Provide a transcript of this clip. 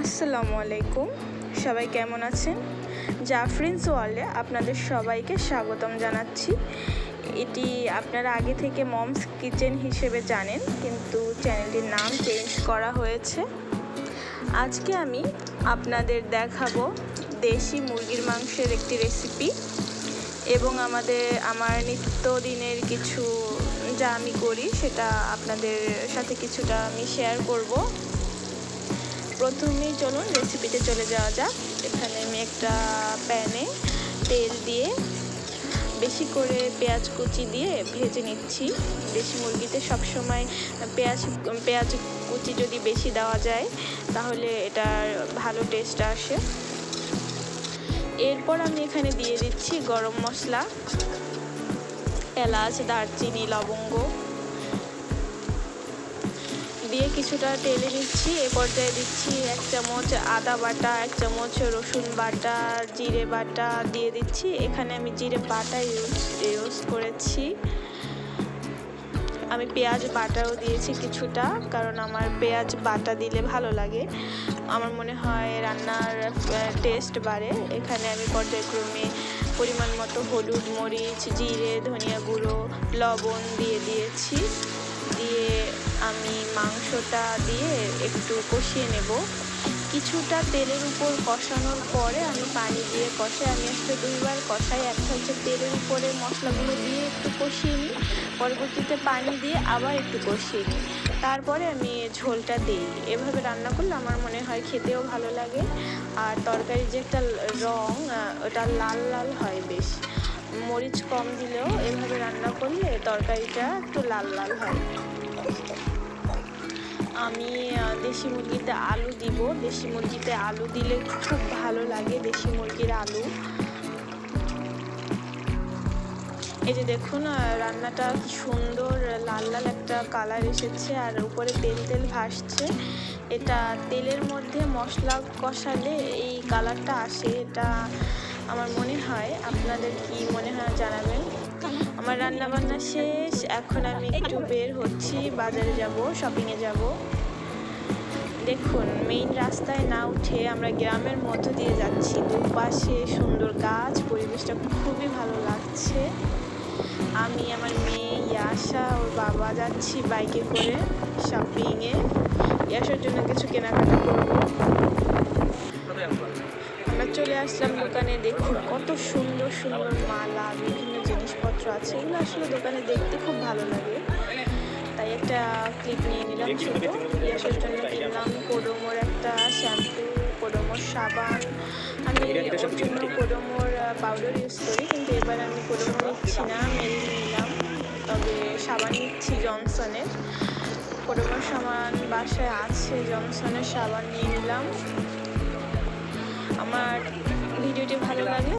আসসালামু আলাইকুম। সবাই কেমন আছেন? জাফরিন্স ওয়ার্ল্ডে আপনাদের সবাইকে স্বাগতম জানাচ্ছি। এটি আপনারা আগে থেকে মমস কিচেন হিসেবে জানেন, কিন্তু চ্যানেলটির নাম চেঞ্জ করা হয়েছে। আজকে আমি আপনাদের দেখাবো দেশি মুরগির মাংসের একটি রেসিপি এবং আমাদের, আমার নিত্যদিনের কিছু যা আমি করি সেটা আপনাদের সাথে কিছুটা আমি শেয়ার করব। প্রথমেই চলুন রেসিপিতে চলে যাওয়া যাক। এখানে আমি একটা প্যানে তেল দিয়ে বেশি করে পেঁয়াজ কুচি দিয়ে ভেজে নিচ্ছি। দেশি মুরগিতে সবসময় পেঁয়াজ পেঁয়াজ কুচি যদি বেশি দেওয়া যায়, তাহলে এটার ভালো টেস্ট আসে। এরপর আমি এখানে দিয়ে দিচ্ছি গরম মশলা, এলাচ, দারচিনি, লবঙ্গ। দিয়ে কিছুটা টেলে নিচ্ছি এ পর্যায়ে দিচ্ছি এক চামচ আদা বাটা, এক চামচ রসুন বাটা, জিরে বাটা দিয়ে দিচ্ছি। এখানে আমি জিরে বাটা ইউজ ইউজ করেছি। আমি পেঁয়াজ বাটাও দিয়েছি কিছুটা, কারণ আমার পেঁয়াজ বাটা দিলে ভালো লাগে। আমার মনে হয় রান্নার টেস্ট বাড়ে। এখানে আমি পর্যায়ক্রমে পরিমাণ মতো হলুদ, মরিচ, জিরে, ধনিয়া গুঁড়ো, লবণ দিয়ে দিয়েছি। দিয়ে আমি মাংসটা দিয়ে একটু কষিয়ে নেব। কিছুটা তেলের উপর কষানোর পরে আমি পানি দিয়ে কষে আমি আসলে দুইবার কষাই। একটা হচ্ছে তেলের উপরে মশলাগুলো দিয়ে একটু কষিয়ে নিই। পরবর্তীতে পানি দিয়ে আবার একটু কষিয়ে নিই। তারপরে আমি ঝোলটা দিই। এভাবে রান্না করলে আমার মনে হয় খেতেও ভালো লাগে। আর তরকারির যে একটা রং ওটা লাল লাল হয় বেশ। মরিচ কম দিলেও এভাবে রান্না করলে তরকারিটা একটু লাল লাল হয়। আমি দেশি মুরগিতে আলু দিব। দেশি মুরগিতে আলু দিলে খুব ভালো লাগে দেশি মুরগির আলু। এই যে দেখুন রান্নাটা কি সুন্দর, লাল লাল একটা কালার এসেছে আর উপরে তেল তেল ভাসছে। এটা তেলের মধ্যে মশলা কষালে এই কালারটা আসে। এটা আমার মনে হয় আপনাদের কি মনে হয় জানাবেন? আমার রান্না বান্না শেষ, এখন আমি একটু বের হচ্ছি, বাজারে যাব শপিংয়ে যাব। দেখুন মেইন রাস্তায় না উঠে আমরা গ্রামের মধ্য দিয়ে যাচ্ছি। দুপাশে সুন্দর গাছ, পরিবেশটা খুবই ভালো লাগছে। আমি, আমার মেয়ে, ইয়াসা, ওর বাবা যাচ্ছি বাইকে করে শপিংয়ে আসলাম দোকানে দেখুন কত সুন্দর সুন্দর মালা, বিভিন্ন জিনিসপত্র আছে। এগুলো আসলে দোকানে দেখতে খুব ভালো লাগে। তাই একটা ক্লিপ নিয়ে নিলাম ছোটো। ইয়াসের জন্য কিনলাম কোডোমোর একটা শ্যাম্পু কোডোমোর সাবান। আমি ওর জন্য কোডোমোর পাউডার ইউজ করি, কিন্তু এবার আমি কোডোমো নিচ্ছি না মেরি নিলাম। তবে সাবান নিচ্ছি জনসনের। কোডোমোর সাবান বাসায় আছে, জনসনের সাবান নিয়ে নিলাম। আমার ভিডিওটি ভালো লাগলে